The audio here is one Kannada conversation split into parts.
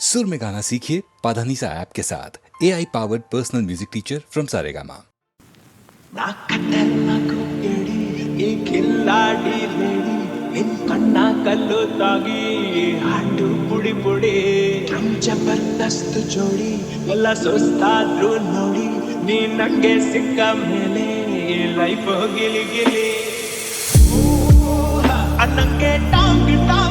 सुर में गाना सीखिए पाधानीसा ऐप के साथ A I powered personal music teacher from Saregama ಕಣ್ಣ ಕಲ್ಲು ತಾಗಿ ಹಾಡು ಪುಡಿ ಪುಡಿ ಜಬರ್ದಸ್ತ್ ಜೋಡಿ ಎಲ್ಲ ಸುಸ್ತಾದ್ರು ನೋಡಿ ನೀ ನಂಗೆ ಸಿಕ್ಕ ಮೇಲೆ ಲೈಫ್ ಗಿಲಿ ಗಿಲಿ ಅನ್ನಂಗೆ ಟಾಂಗ್ ಟಾಂಗ್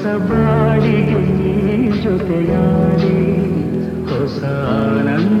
ಹೊಸ ಬಾಳಿಗೆ ನೀ ಜೊತೆಯಾದೆ ಹೊಸ ಆನಂದ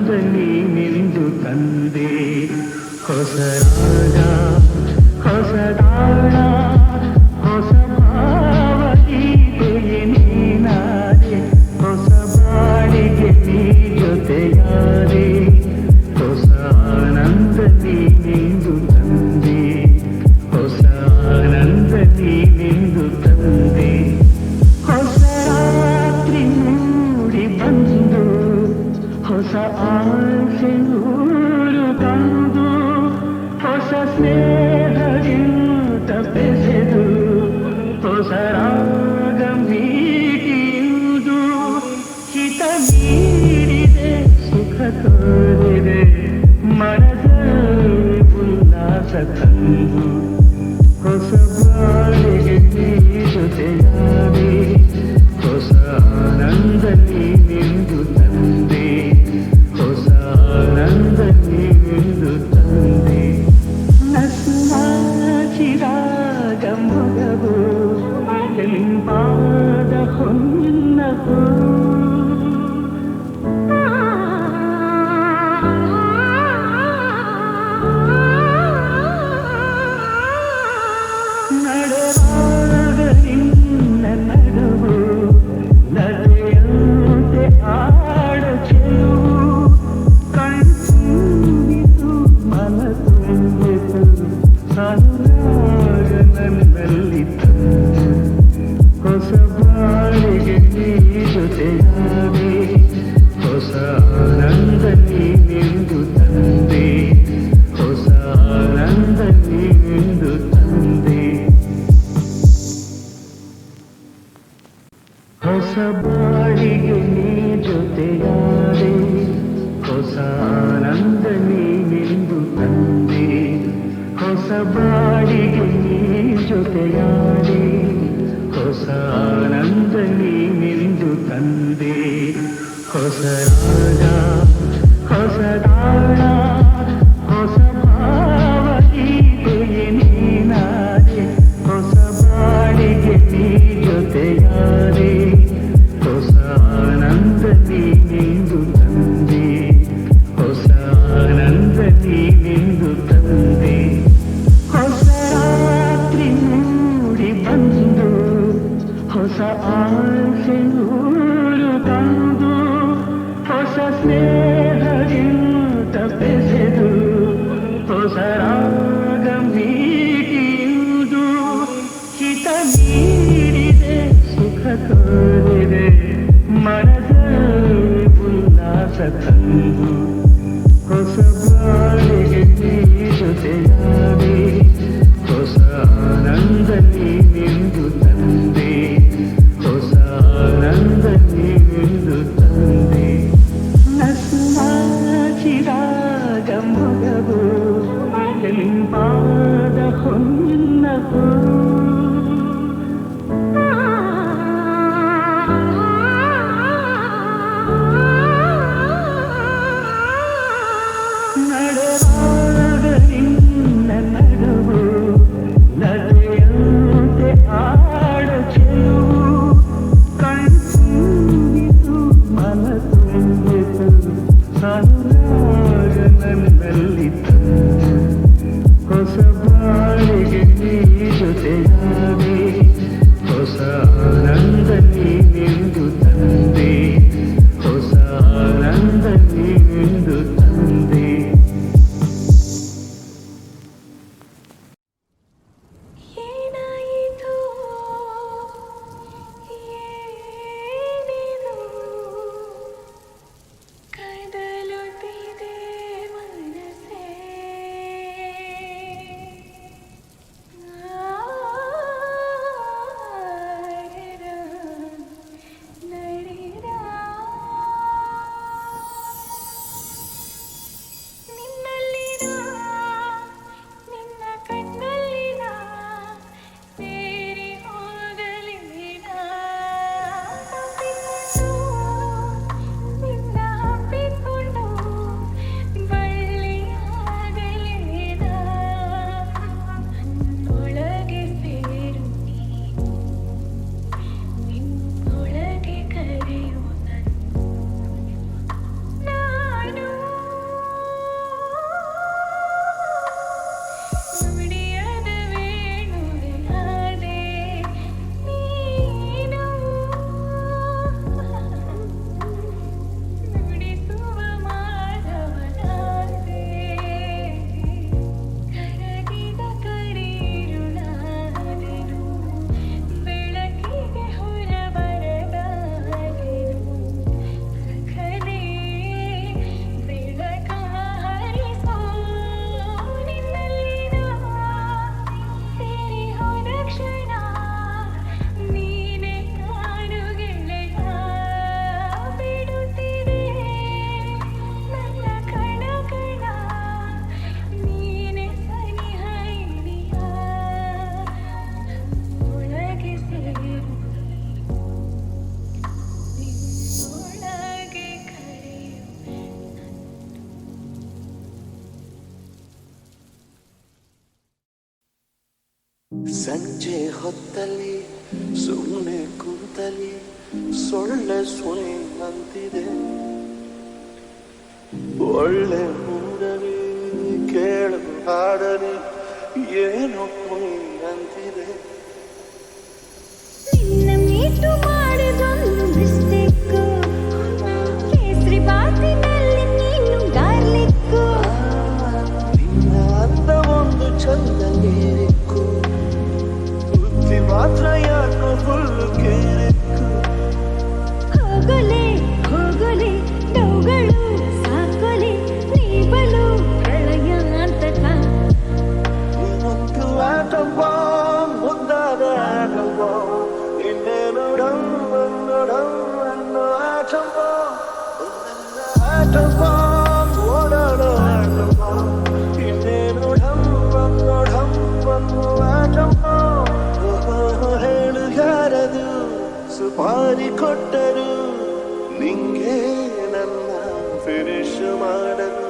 ಘೋಷಮಾಡಲು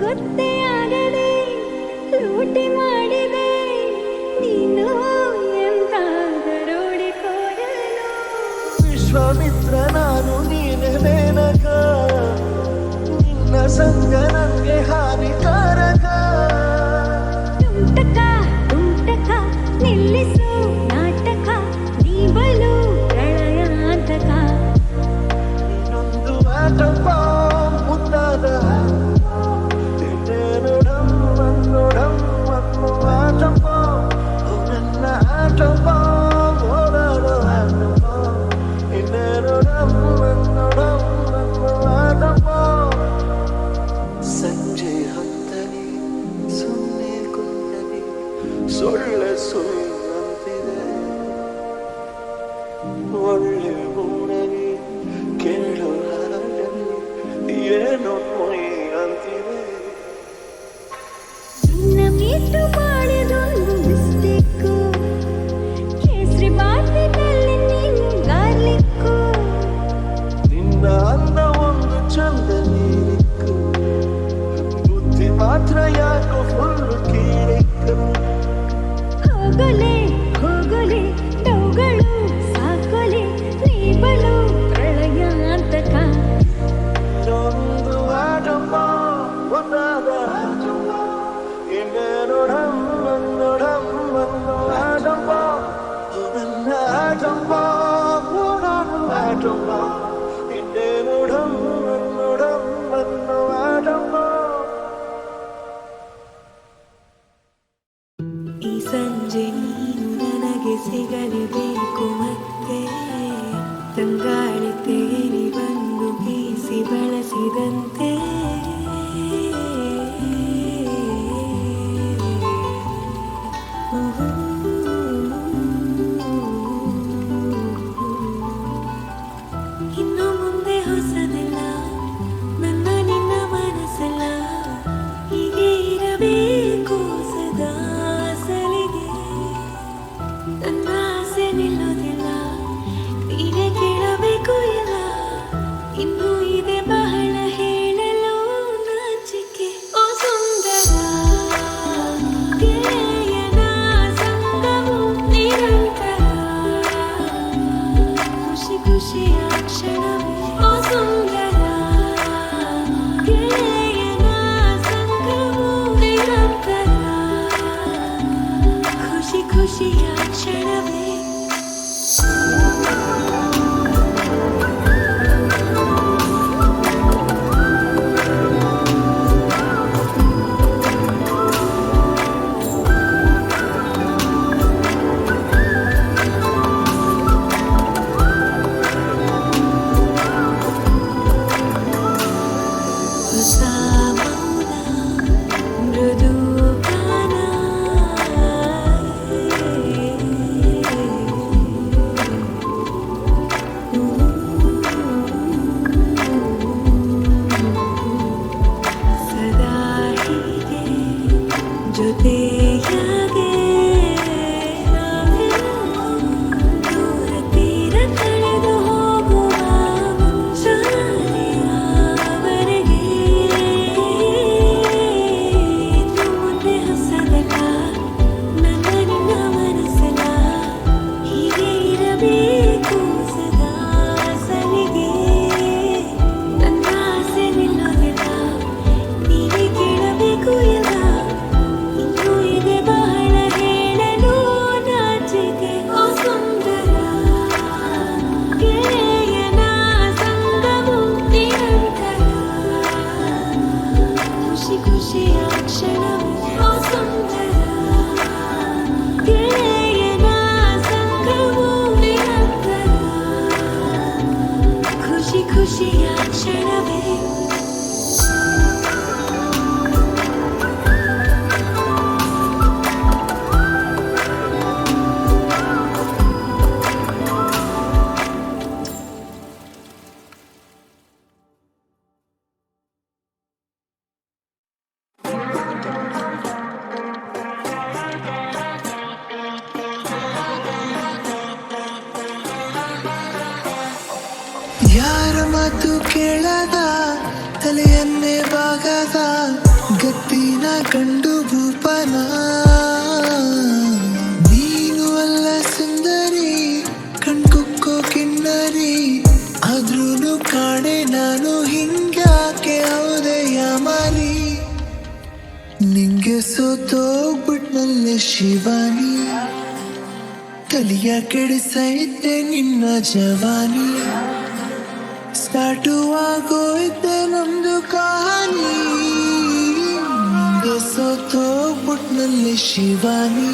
ಗೊತ್ತೇ ಆಗದೆ ಲೂಟಿ ಮಾಡಿ let's go. don't love. した。ಮಾತು ಕೇಳದ, ತಲೆಯನ್ನೇ ಬಾಗದ ಗತ್ತಿನ ಕಂಡು ಭೂಪನ. ನೀನು ಅಲ್ಲ ಸುಂದರಿ ಕಣ್ಕುಕ್ಕೋ ಕಿನ್ನರಿ ಆದ್ರೂ ಕಾಣೆ ನಾನು ಹಿಂಗಾಕೆ ಹೌದೆಯ ಮಾರಿ ನಿಂಗೆ ಸೋತೋಗ್ಬಿಟ್ನಲ್ಲೇ ಶಿವಾನಿ, ತಲಿಯ ಕೆಡಿಸೈತೆ ನಿನ್ನ ಜವಾನಿ. ಸ್ಟಾರ್ಟು ಆಗೋಯ್ತೆ ನಮ್ದು ಕಹಾನಿ. ಸೋತೋಗ್ಬಿಟ್ನಲ್ಲಿ ಶಿವಾನಿ.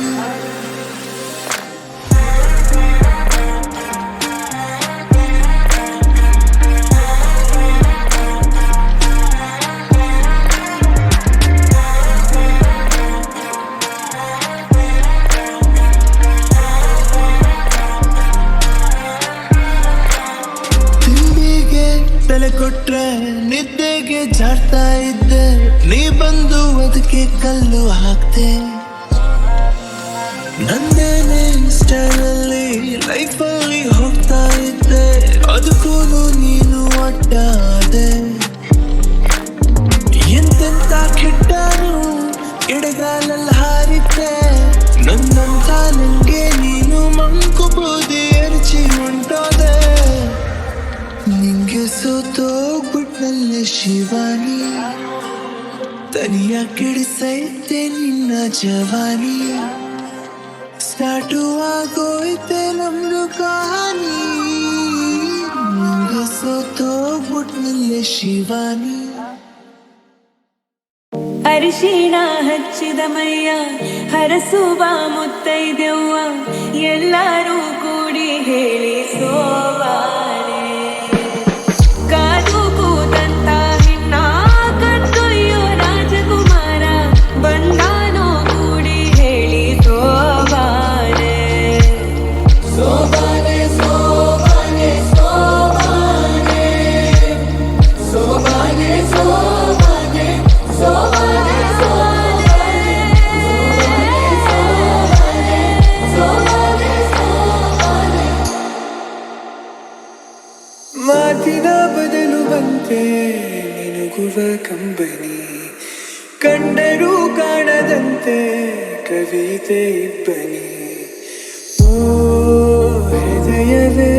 ತನಿಯ ಕೆಡಿಸೈತೆ ನಿನ್ನ ಜವಾನಿ. ಸ್ಟಾರ್ಟು ಆಗೋಯ್ತೆ ನಮ್ದು ಕಹಾನಿ. ಸೋತೋಗ್ಬಿಟ್ನಲ್ಲೇ ಶಿವಾನಿ. ಅರಿಶಿಣ ಹಚ್ಚಿದ ಮೈಯ, ಹರಸುವ ಮುತ್ತೈದೆವ್ವ. ಎಲ್ಲರೂ ಕೂಡಿ ಹೇಳಿ ಸೋವಾರೆ ಕಂಬನಿ. ಕಂಡರೂ ಕಾಣದಂತೆ ಕವಿತೆ ಇಬ್ಬನಿ. ಓ ಹೃದಯವೇ.